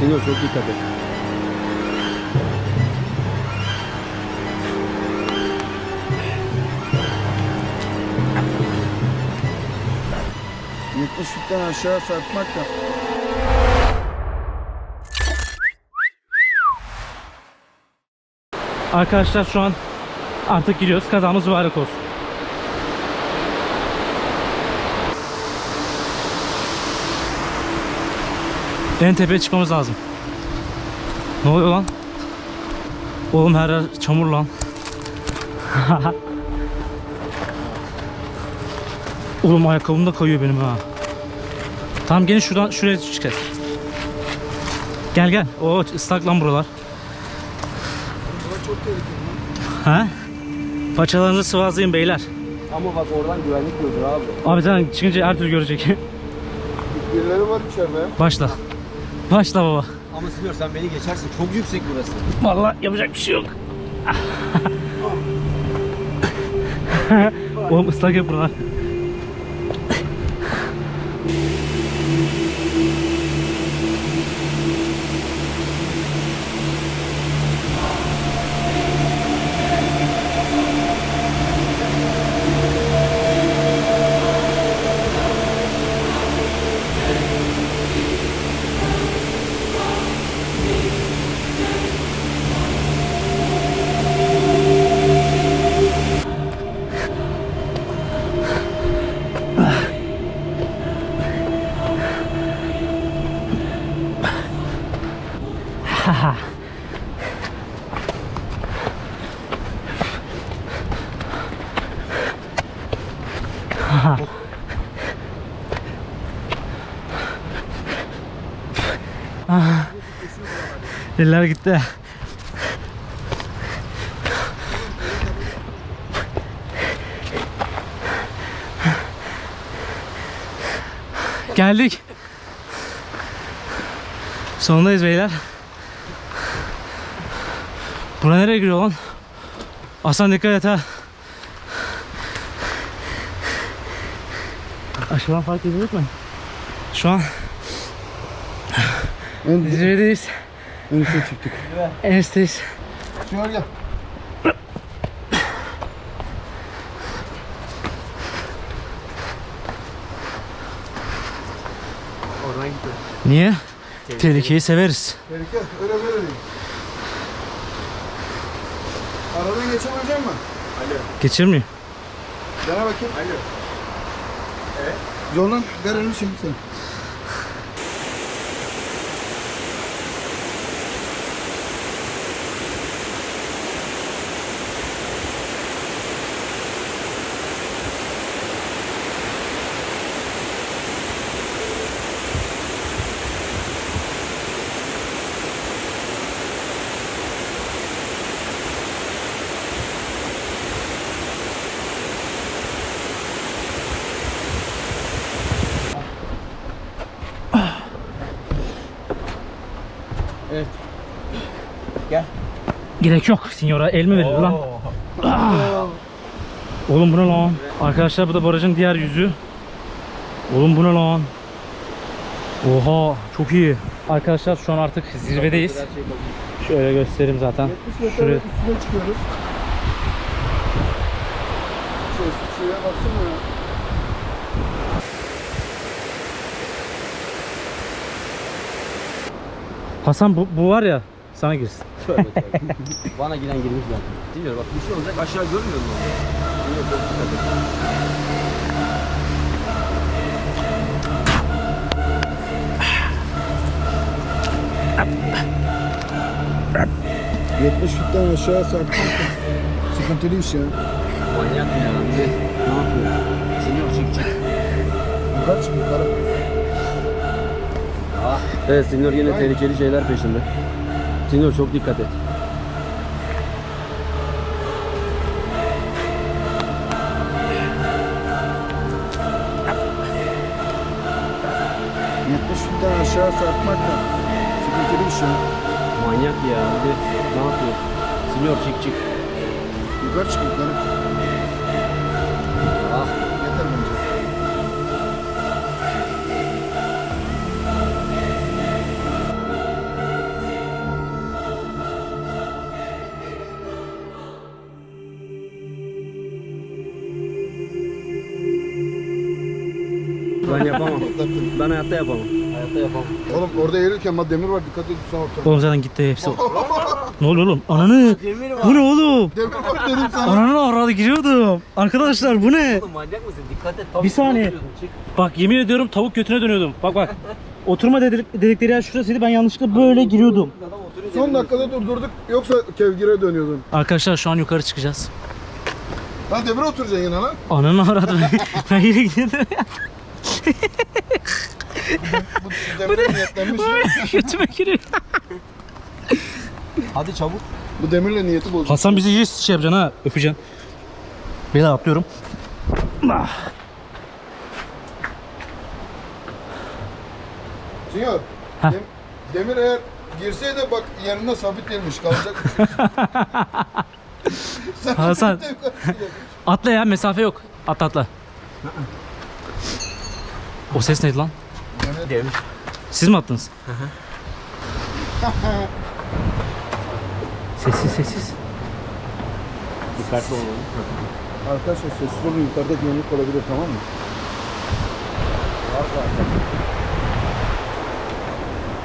Senyor çok dikkat et. Yetmiş fitten aşağı sarkmak da. Arkadaşlar şu an artık gidiyoruz. Kazamız mübarek olsun. En tepeye çıkmamız lazım. Ne oluyor lan? Oğlum her yer çamur lan. Oğlum ayakkabım da kayıyor benim ha. Tamam gelin şuradan şuraya çıkacağız. Gel gel. Oo ıslak lan buralar. Ha? Paçalarınızı sıvazlayın beyler. Ama bak oradan güvenlik gördür abi. Abi sen çıkınca her türlü görecek. Birileri var içeride. Başla. Başla baba. Ama Senyor sen beni geçersin. Çok yüksek burası. Vallahi yapacak bir şey yok. Oğlum ıslak yap buralar. Eller gitti. Geldik. Sonundayız beyler. Bura nereye giriyor lan? Aslan dikkat et ha. Aşağıdan fark ediyorduk mu? Şu an En, zirvedeyiz. en üstte çıktık. En üstteyiz. Şunlar gel. Oradan gidiyor. Niye? Tehlikeyi severiz. Tehlike öyle böyle değil. Aradan geçebilecek misin? Geçirmiyor. Dene bakayım. Alo. Evet. Zorlan ver elini şimdi sen. Evet. Gel. Gerek yok signora. El mi verilir lan? Ah. Oğlum bu ne lan? Arkadaşlar bu da barajın diğer yüzü. Oğlum bu ne lan? Oha çok iyi. Arkadaşlar şu an artık zirvedeyiz. Şöyle göstereyim zaten. 70 metre Şuraya. üstüne çıkıyoruz. Şöyle şuraya baksana ya. Hasan bu, bu var ya sana girsin. Tövbe tövbe. Bana giren girmiş zaten. Senyor bak bir şey olacak aşağı görmüyor musun? Çok dikkat et. 70 fitten aşağı sarkmak da sıkıntılı iş ya. Manyak ya. Ne, ne yapıyor? Senyor çık çık. Yukarı çık yukarı. Evet Senyor yine tehlikeli şeyler peşinde. Senyor çok dikkat et. Yetmiş fitten aşağı sarkmak da sıkıntılı iş ya. Manyak ya. Bir de ne yapıyor? Senyor çık çık. Yukarı çık yukarı. Ben hayatta yapamam. Hayatta yapamam. Oğlum orada eğilirken bak demir var dikkat et sen ortada. Oğlum zaten gitti hepsi. ne oluyor oğlum? Ananı. Demir Bu ne oğlum? Demir var dedim sana. Ananı aradı giriyordum. Arkadaşlar bu ne? Oğlum manyak mısın? Dikkat et. Bir saniye. Bak yemin ediyorum tavuk götüne dönüyordum. Bak bak. Oturma dedik, dedikleri yer şurasıydı. Ben yanlışlıkla böyle giriyordum. Son dakikada durdurduk yoksa kevgire dönüyordun. Arkadaşlar şu an yukarı çıkacağız. Lan demir oturacaksın yine lan. Ananı aradı. ben yine gidiyordum. Bu demire niyetlenmiş. Götüme giriyor. Hadi çabuk. Bu demirle niyeti bozdu. Hasan bizi iyice şey yapacaksın ha. Öpeceksin. Beyler atlıyorum. Ah. Sinyor. Heh. dem- demir eğer girseydi bak yerinde sabit değilmiş kalacak. Hasan. Atla ya mesafe yok. Atla atla. O ses neydi lan? Demir- Demir. Siz mi attınız? sessiz sessiz. Dikkatli olun. Arkadaşlar sessiz olun yukarıda güvenlik olabilir tamam mı?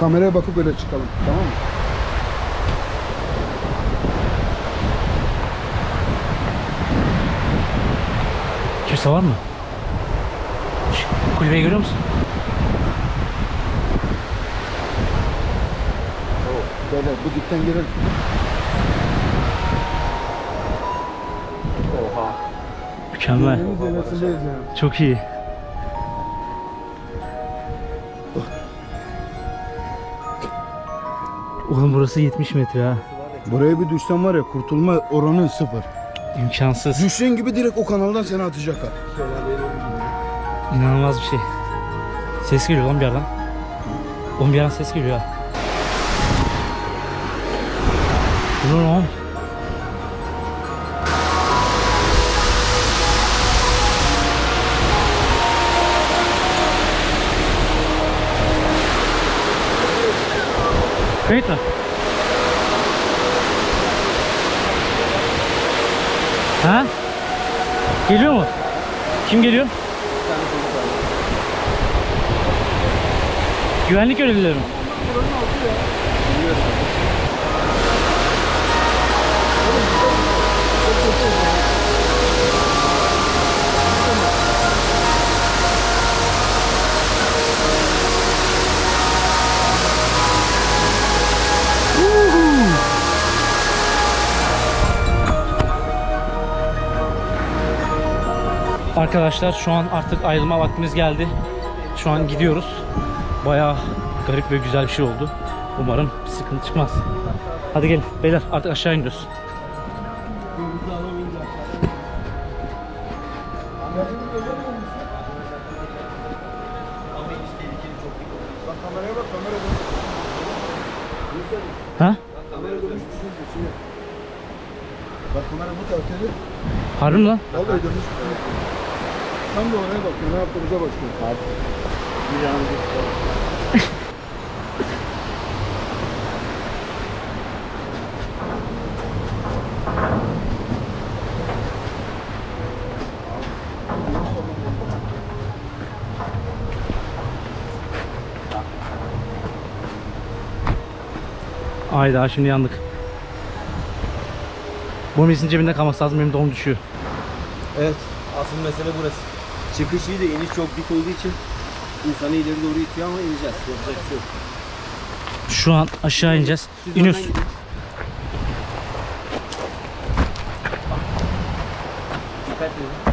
Kameraya bakıp öyle çıkalım tamam mı? Kimse var mı? Şş, Kulübeyi görüyor musun? Böyle bu dipten girelim. Oha. Mükemmel. Çok iyi. Oğlum burası 70 metre ha. Buraya bir düşsen var ya kurtulma oranın sıfır. İmkansız. Düşen gibi direkt o kanaldan seni atacaklar. İnanılmaz bir şey. Ses geliyor lan bir yerden. Oğlum bir yerden ses geliyor ha. Bu ne lan? Kayıt? Ha? Geliyor mu? Kim geliyor? Güvenlik görevlileri mi? Arkadaşlar şu an artık ayrılma vaktimiz geldi. Şu an gidiyoruz. Bayağı garip ve güzel bir şey oldu. Umarım sıkıntı çıkmaz. Hadi gelin beyler artık aşağı iniyoruz. Ha? Bak kamera bu tarafta. Harbi lan? Vallahi dönmüş. Tam da oraya bakıyor. Ne yaptığımıza bakıyor. Abi. Ayda şimdi yandık. Bu misin cebinde kalması lazım benim doğum düşüyor. Evet. Asıl mesele burası. Çıkış iyi de iniş çok dik olduğu için insanı ileri doğru itiyor ama ineceğiz. Yapacak bir şey yok. Şu an aşağı ineceğiz. Siz İniyoruz. önden gidin. Dikkat edin.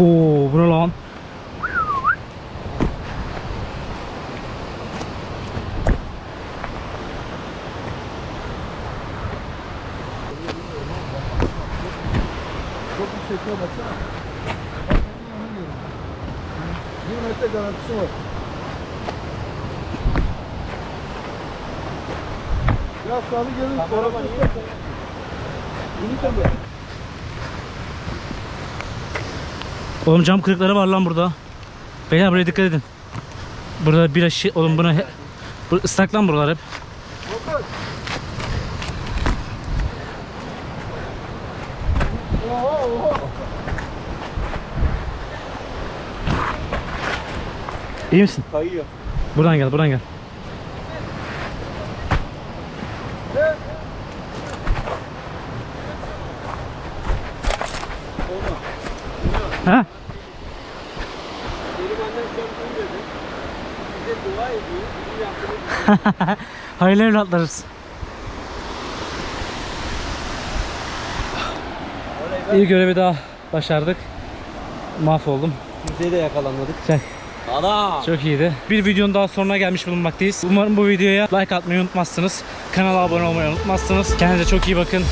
Oo bu ne lan? Çok yüksekte baksana. Bak, onu diyorum. Metre garantisi var. Biraz sağlı gelin. Orası üstte. İnirsen böyle. Oğlum cam kırıkları var lan burada. Beyler buraya dikkat edin. Burada bir şey oğlum buna he- bu ıslak lan buralar hep. Oha oha. İyi misin? Kayıyor. Buradan gel, buradan gel. Ha? Hayırlı evlatlarız. İyi görevi daha başardık. Mahvoldum. kimseyi de yakalanmadık. Çek. Ana! Çok iyiydi. Bir videonun daha sonuna gelmiş bulunmaktayız. Umarım bu videoya like atmayı unutmazsınız. Kanala abone olmayı unutmazsınız. Kendinize çok iyi bakın.